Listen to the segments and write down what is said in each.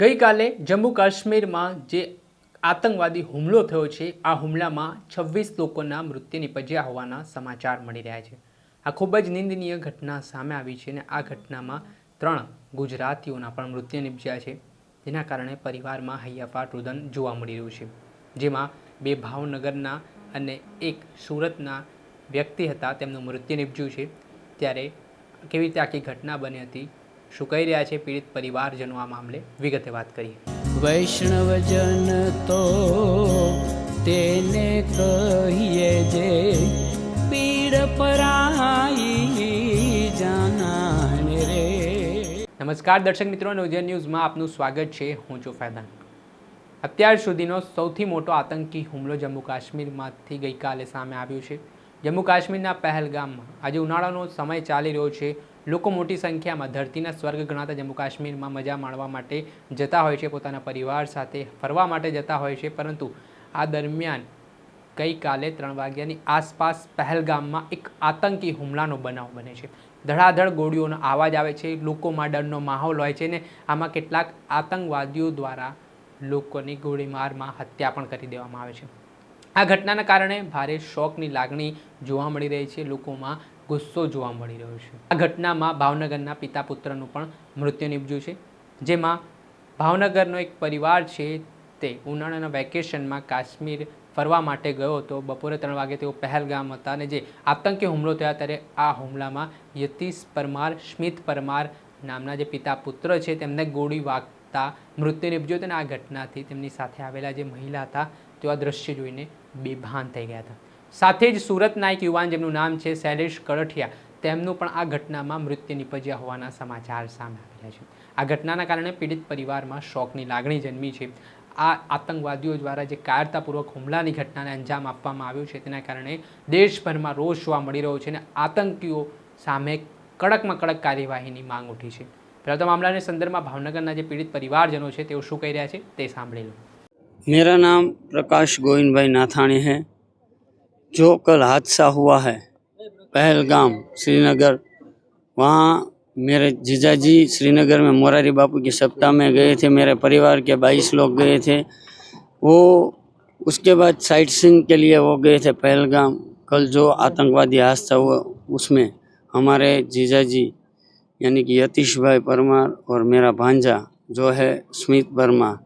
ગઈકાલે જમ્મુ કાશ્મીરમાં જે આતંકવાદી હુમલો થયો છે, આ હુમલામાં છવ્વીસ લોકોના મૃત્યુ નિપજ્યા હોવાના સમાચાર મળી રહ્યા છે. આ ખૂબ જ નિંદનીય ઘટના સામે આવી છે અને આ ઘટનામાં ત્રણ ગુજરાતીઓના પણ મૃત્યુ નિપજ્યા છે. જેના કારણે પરિવારમાં હૈયાફાટ રુદન જોવા મળી રહ્યું છે. જેમાં બે ભાવનગરના અને એક સુરતના વ્યક્તિ હતા, તેમનું મૃત્યુ નિપજ્યું છે. ત્યારે કેવી રીતે આખી ઘટના બની હતી શું કહી રહ્યા છે પીડિત પરિવારજનો આ મામલે વિગતે વાત કરીએ. વૈષ્ણવજન તો તેને કહીએ જે પીડ પરાઈ જાનાને રે. નમસ્કાર દર્શક મિત્રો નવજન ન્યૂઝમાં આપનું સ્વાગત છે. હું છું ફૈદાન. અત્યાર સુધીનો સૌથી મોટો આતંકી હુમલો જમ્મુ કાશ્મીરમાંથી ગઈકાલે સામે આવ્યો છે. જમ્મુ કાશ્મીરના પહેલગામમાં આજે ઉનાળાનો સમય ચાલી રહ્યો છે. લોકો મોટી સંખ્યામાં ધરતીના સ્વર્ગ ગણાતા જમ્મુ કાશ્મીરમાં મજા માણવા માટે જતા હોય છે, પોતાના પરિવાર સાથે ફરવા માટે જતા હોય છે, પરંતુ આ દરમિયાન ગઈકાલે ત્રણ વાગ્યાની આસપાસ પહેલગામમાં એક આતંકી હુમલાનો બનાવ બને છે. ધડાધડ ગોળીઓનો અવાજ આવે છે, લોકોમાં ડરનો માહોલ હોય છે ને આમાં કેટલાક આતંકવાદીઓ દ્વારા લોકોની ગોળીમારમાં હત્યા પણ કરી દેવામાં આવે છે. આ ઘટનાના કારણે ભારે શોકની લાગણી જોવા મળી રહી છે, લોકોમાં ગુસ્સો જોવા મળી રહ્યો છે. આ ઘટનામાં ભાવનગરના પિતા પુત્રનું પણ મૃત્યુ નિપજ્યું છે. જેમાં ભાવનગરનો એક પરિવાર છે તે ઉનાળાના વેકેશનમાં કાશ્મીર ફરવા માટે ગયો હતો. બપોરે ત્રણ વાગે તેઓ પહેલગામ હતા અને જે આતંકી હુમલો થયા ત્યારે આ હુમલામાં યતીશ પરમાર, સ્મિત પરમાર નામના જે પિતા પુત્ર છે તેમને ગોળી વાગતા મૃત્યુ નિપજ્યું હતું અને આ ઘટનાથી તેમની સાથે આવેલા જે મહિલા હતા તેઓ આ દ્રશ્ય જોઈને બેભાન થઈ ગયા હતા. સાથે જ સુરતના એક યુવાન જેમનું નામ છે શૈલેષ કળઠિયા, તેમનું પણ આ ઘટનામાં મૃત્યુ નિપજ્યા હોવાના સમાચાર સામે આવ્યા છે. આ ઘટનાના કારણે પીડિત પરિવારમાં શોકની લાગણી જન્મી છે. આ આતંકવાદીઓ દ્વારા જે કાયરતાપૂર્વક હુમલાની ઘટનાને અંજામ આપવામાં આવ્યો છે, તેના કારણે દેશભરમાં રોષ જોવા મળી રહ્યો છે અને આતંકીઓ સામે કડકમાં કડક કાર્યવાહીની માંગ ઉઠી છે. પ્રથમ તો સંદર્ભમાં ભાવનગરના જે પીડિત પરિવારજનો છે, તેઓ શું કહી રહ્યા છે તે સાંભળી લો. મેરા નામ પ્રકાશ ગોવિંદભાઈ નાથાણી હૈ. जो कल हादसा हुआ है, पहलगाम, श्रीनगर, वहाँ मेरे जीजाजी श्रीनगर में मोरारी बापू की सप्ताह में गए थे, मेरे परिवार के बाईस लोग गए थे। वो उसके बाद साइट सीइंग के लिए वो गए थे पहलगाम। कल जो आतंकवादी हादसा हुआ, उसमें हमारे जीजाजी, यानी कि यतीश भाई परमार और मेरा भांजा जो है स्मित वर्मा,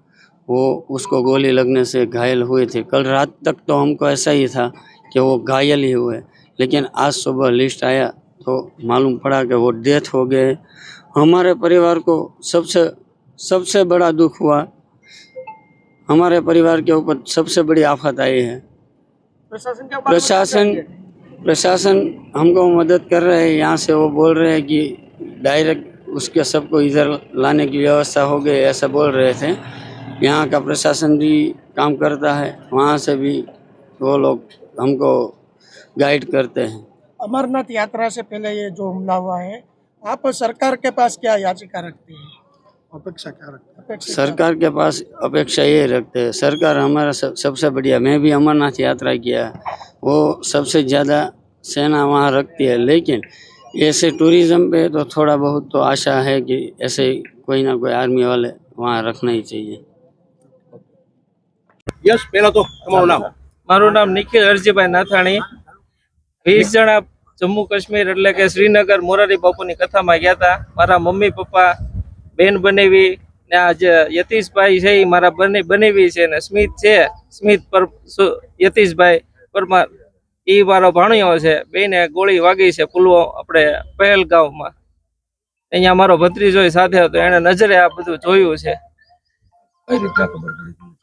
वो उसको गोली लगने से घायल हुए थे। कल रात तक तो हमको ऐसा ही था कि वो घायल ही हुए। लेकिन आज सुबह लिस्ट आया तो मालूम पड़ा कि वो डेथ हो गए। हमारे परिवार को सबसे सबसे बड़ा दुख हुआ। हमारे परिवार के ऊपर सबसे बड़ी आफत आई है। प्रशासन प्रशासन प्रशासन हमको मदद कर रहे हैं। यहाँ से वो बोल रहे हैं कि डायरेक्ट उसके सबको इधर लाने की व्यवस्था हो गई ऐसा बोल रहे थे। यहाँ का प्रशासन भी काम करता है। वहाँ से भी वो लोग हमको गाइड करते हैं अमरनाथ यात्रा से पहले ये जो हमला हुआ है आप सरकार के पास क्या याचिका रखते हैं अपेक्षा क्या रखते हैं अपेक्षा सरकार के पास अपेक्षा ये रखते हैं सरकार हमारा सब, सबसे बढ़िया मैं भी अमरनाथ यात्रा किया है वो सबसे ज़्यादा सेना वहाँ रखती है लेकिन ऐसे टूरिज्म पे तो थोड़ा बहुत तो आशा है कि ऐसे कोई ना कोई आर्मी वाले वहाँ रखना ही चाहिए યસ પેલા તો તમારું નામ મારું નામ નિખિલ હરજીભાઈ નાથાણી. વીસ જણા જમ્મુ કાશ્મીર એટલે કે શ્રીનગર મોરારી બાપુની કથામાં ગયા હતા. મારા મમ્મી, પપ્પા, બેન બનેવી ને આ જે યતીશભાઈ છે એ મારા બને, બનેવી છે ને સ્મિત છે. સ્મિત પર યતીશભાઈ પરમાર એ મારો ભાણિયો છે. બેને ગોળી વાગી છે પુલવો આપણે પહેલગાંવમાં અહીંયા મારો ભત્રીજો સાથે હતો. એને નજરે આ બધું જોયું છે. કઈ રીતે ખબર પડી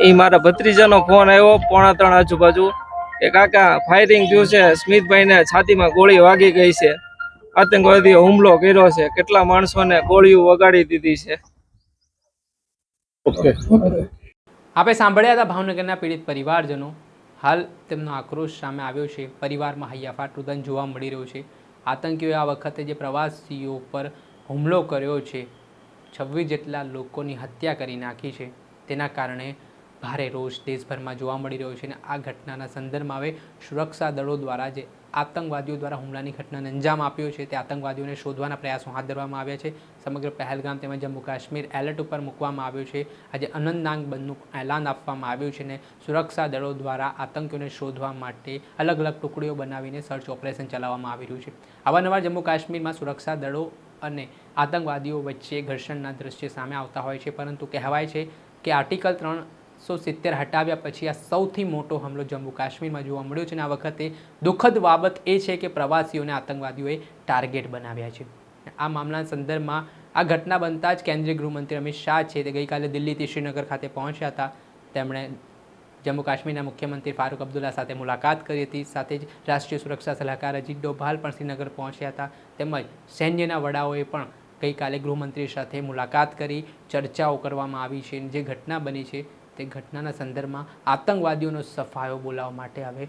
એ મારા ભત્રીજાનો ફોન આવ્યો પોણા ત્રણ આજુબાજુ. કે કાકા ફાયરિંગ થયું છે. સ્મિતભાઈને છાતીમાં ગોળી વાગી ગઈ છે. આતંકવાદીઓ હુમલો કર્યો છે. કેટલા માણસોને ગોળીઓ વગાડી દીધી છે. આપણે સાંભળ્યા હતા ભાવનગરના પીડિત પરિવારજનો. હાલ તેમનો આક્રોશ સામે આવ્યો છે. પરિવારમાં હૈયાફાટ રુદન જોવા મળી રહ્યું છે. આતંકીઓએ આ વખતે જે પ્રવાસીઓ પર હુમલો કર્યો છે છવ્વીસ જેટલા લોકોની હત્યા કરી નાખી છે. તેના કારણે ભારે રોષ દેશભરમાં જોવા મળી રહ્યો છે અને આ ઘટનાના સંદર્ભમાં હવે સુરક્ષા દળો દ્વારા જે આતંકવાદીઓ દ્વારા હુમલાની ઘટનાને અંજામ આપ્યો છે, તે આતંકવાદીઓને શોધવાના પ્રયાસો હાથ ધરવામાં આવ્યા છે. સમગ્ર પહેલગામ તેમજ જમ્મુ કાશ્મીર એલર્ટ ઉપર મૂકવામાં આવ્યું છે. આજે અનંતનાગ બંધનું એલાન આપવામાં આવ્યું છે અને સુરક્ષા દળો દ્વારા આતંકીઓને શોધવા માટે અલગ અલગ ટુકડીઓ બનાવીને સર્ચ ઓપરેશન ચલાવવામાં આવી રહ્યું છે. અવારનવાર જમ્મુ કાશ્મીરમાં સુરક્ષા દળો અને આતંકવાદીઓ વચ્ચે ઘર્ષણના દ્રશ્ય સામે આવતા હોય છે, પરંતુ કહેવાય છે કે આર્ટિકલ ત્રણસો સિત્તેર હટાવ્યા પછી આ સૌથી મોટો હુમલો જમ્મુ કાશ્મીરમાં જોવા મળ્યો છે અને આ વખતે દુઃખદ બાબત એ છે કે પ્રવાસીઓને આતંકવાદીઓએ ટાર્ગેટ બનાવ્યા છે. આ મામલાના સંદર્ભમાં આ ઘટના બનતા જ કેન્દ્રીય ગૃહમંત્રી અમિત શાહ છે તે ગઈકાલે દિલ્હીથી શ્રીનગર ખાતે પહોંચ્યા હતા. તેમણે જમ્મુ કાશ્મીરના મુખ્યમંત્રી ફારૂક અબ્દુલ્લા સાથે મુલાકાત કરી હતી. સાથે જ રાષ્ટ્રીય સુરક્ષા સલાહકાર અજીત ડોભાલ પણ શ્રીનગર પહોંચ્યા હતા. તેમજ સૈન્યના વડાઓએ પણ ગઈકાલે ગૃહમંત્રી સાથે મુલાકાત કરી, ચર્ચાઓ કરવામાં આવી છે જે ઘટના બની છે તે ઘટનાના સંદર્ભમાં આતંકવાદીઓનો સફાયો બોલાવવા માટે હવે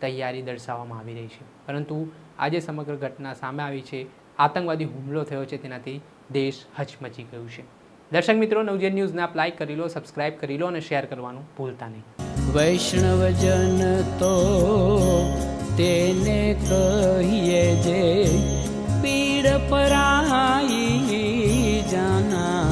તૈયારી દર્શાવવામાં આવી રહી છે. પરંતુ આજે સમગ્ર ઘટના સામે આવી છે. આતંકવાદી હુમલો થયો છે તેનાથી દેશ હચમચી ગયું છે. દર્શક મિત્રો, નવજેન ન્યૂઝને આપ લાઈક કરી લો, સબસ્ક્રાઇબ કરી લો અને શેર કરવાનું ભૂલતા નહીં. વૈષ્ણવજન તો તેને કહીએ જે પીડ પરાઈ જાના.